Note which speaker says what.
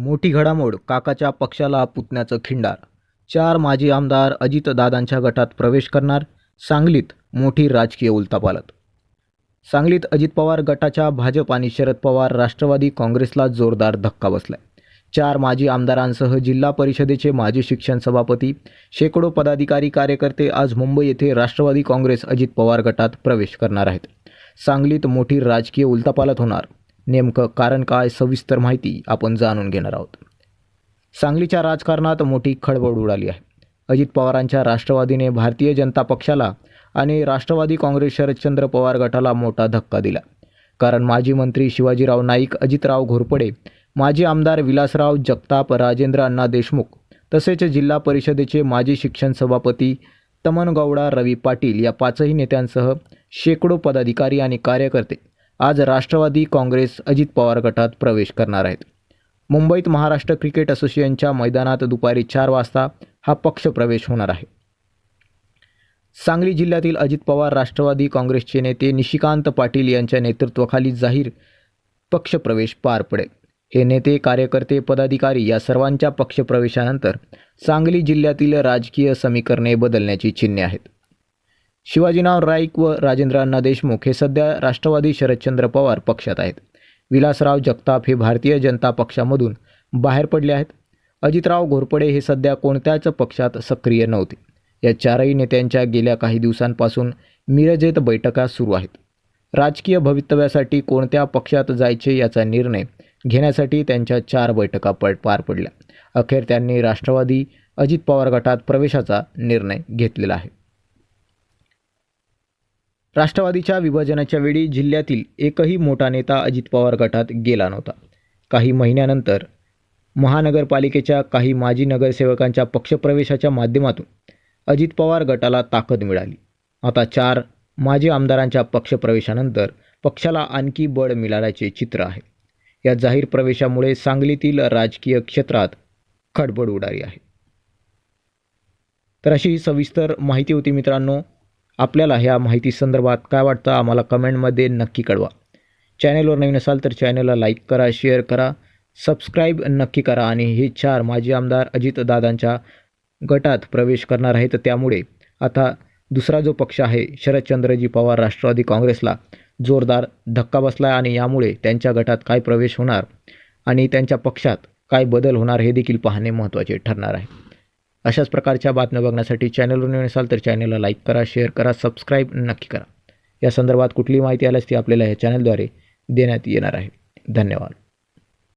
Speaker 1: मोठी घडामोड काकाच्या पक्षाला पुतण्याचं खिंडार. चार माजी आमदार अजितदादांच्या गटात प्रवेश करणार सांगलीत मोठी राजकीय उलतापालत सांगलीत अजित पवार गटाच्या भाजप आणि शरद पवार राष्ट्रवादी काँग्रेसला जोरदार धक्का बसलाय. चार माजी आमदारांसह जिल्हा परिषदेचे माजी शिक्षण सभापती शेकडो पदाधिकारी कार्यकर्ते आज मुंबई येथे राष्ट्रवादी काँग्रेस अजित पवार गटात प्रवेश करणार आहेत. सांगलीत मोठी राजकीय उलतापालत होणार. नेमकं कारण काय सविस्तर माहिती आपण जाणून घेणार आहोत. सांगलीच्या राजकारणात मोठी खळबळ उडाली आहे. अजित पवारांच्या राष्ट्रवादीने भारतीय जनता पक्षाला आणि राष्ट्रवादी काँग्रेस शरदचंद्र पवार गटाला मोठा धक्का दिला. कारण माजी मंत्री शिवाजीराव नाईक अजितराव घोरपडे माजी आमदार विलासराव जगताप राजेंद्र अण्णा देशमुख तसेच जिल्हा परिषदेचे माजी शिक्षण सभापती तमनगौडा रवी पाटील या पाचही नेत्यांसह शेकडो पदाधिकारी आणि कार्यकर्ते आज राष्ट्रवादी काँग्रेस अजित पवार गटात प्रवेश करणार आहेत. मुंबईत महाराष्ट्र क्रिकेट असोसिएशनच्या मैदानात दुपारी चार वाजता हा पक्षप्रवेश होणार आहे. सांगली जिल्ह्यातील अजित पवार राष्ट्रवादी काँग्रेसचे नेते निशिकांत पाटील यांच्या नेतृत्वाखाली जाहीर पक्षप्रवेश पार पडेल. हे नेते कार्यकर्ते पदाधिकारी या सर्वांच्या पक्षप्रवेशानंतर सांगली जिल्ह्यातील राजकीय समीकरणे बदलण्याची चिन्हे आहेत. शिवाजीराव राईक व राजेंद्रअण्णा देशमुख हे सध्या राष्ट्रवादी शरदचंद्र पवार पक्षात आहेत. विलासराव जगताप हे भारतीय जनता पक्षामधून बाहेर पडले आहेत. अजितराव घोरपडे हे सध्या कोणत्याच पक्षात सक्रिय नव्हते. या चारही नेत्यांच्या गेल्या काही दिवसांपासून मिरजेत बैठका सुरू आहेत. राजकीय भवितव्यासाठी कोणत्या पक्षात जायचे याचा निर्णय घेण्यासाठी त्यांच्या चार बैठका पड पार पडल्या. अखेर त्यांनी राष्ट्रवादी अजित पवार गटात प्रवेशाचा निर्णय घेतलेला आहे. राष्ट्रवादीच्या विभाजनाच्या वेळी जिल्ह्यातील एकही मोठा नेता अजित पवार गटात गेला नव्हता. काही महिन्यानंतर महानगरपालिकेच्या काही माजी नगरसेवकांच्या पक्षप्रवेशाच्या माध्यमातून अजित पवार गटाला ताकद मिळाली. आता चार माजी आमदारांच्या पक्षप्रवेशानंतर पक्षाला आणखी बळ मिळाल्याचे चित्र आहे. या जाहीर प्रवेशामुळे सांगलीतील राजकीय क्षेत्रात खडबड उडाली आहे. तर अशी ही सविस्तर माहिती होती मित्रांनो. आपल्याला ह्या माहिती संदर्भात काय वाटतं आम्हाला कमेंटमध्ये नक्की कळवा. चॅनेलवर नवीन असाल तर चॅनेलला लाईक करा शेअर करा सबस्क्राईब नक्की करा आणि हे चार माजी आमदार अजितदादांच्या गटात प्रवेश करणार आहेत. त्यामुळे आता दुसरा जो पक्ष आहे शरदचंद्रजी पवार राष्ट्रवादी काँग्रेसला जोरदार धक्का बसला आहे आणि यामुळे त्यांच्या गटात काय प्रवेश होणार आणि त्यांच्या पक्षात काय बदल होणार हे देखील पाहणे महत्त्वाचे ठरणार आहे. अशाच प्रकारच्या बातम्या बघण्यासाठी चॅनलवर नवीन असाल तर चॅनलला लाईक करा शेअर करा सबस्क्राईब नक्की करा. या संदर्भात कुठली माहिती आल्यास ती आपल्याला या चॅनलद्वारे देण्यात येणार आहे. धन्यवाद.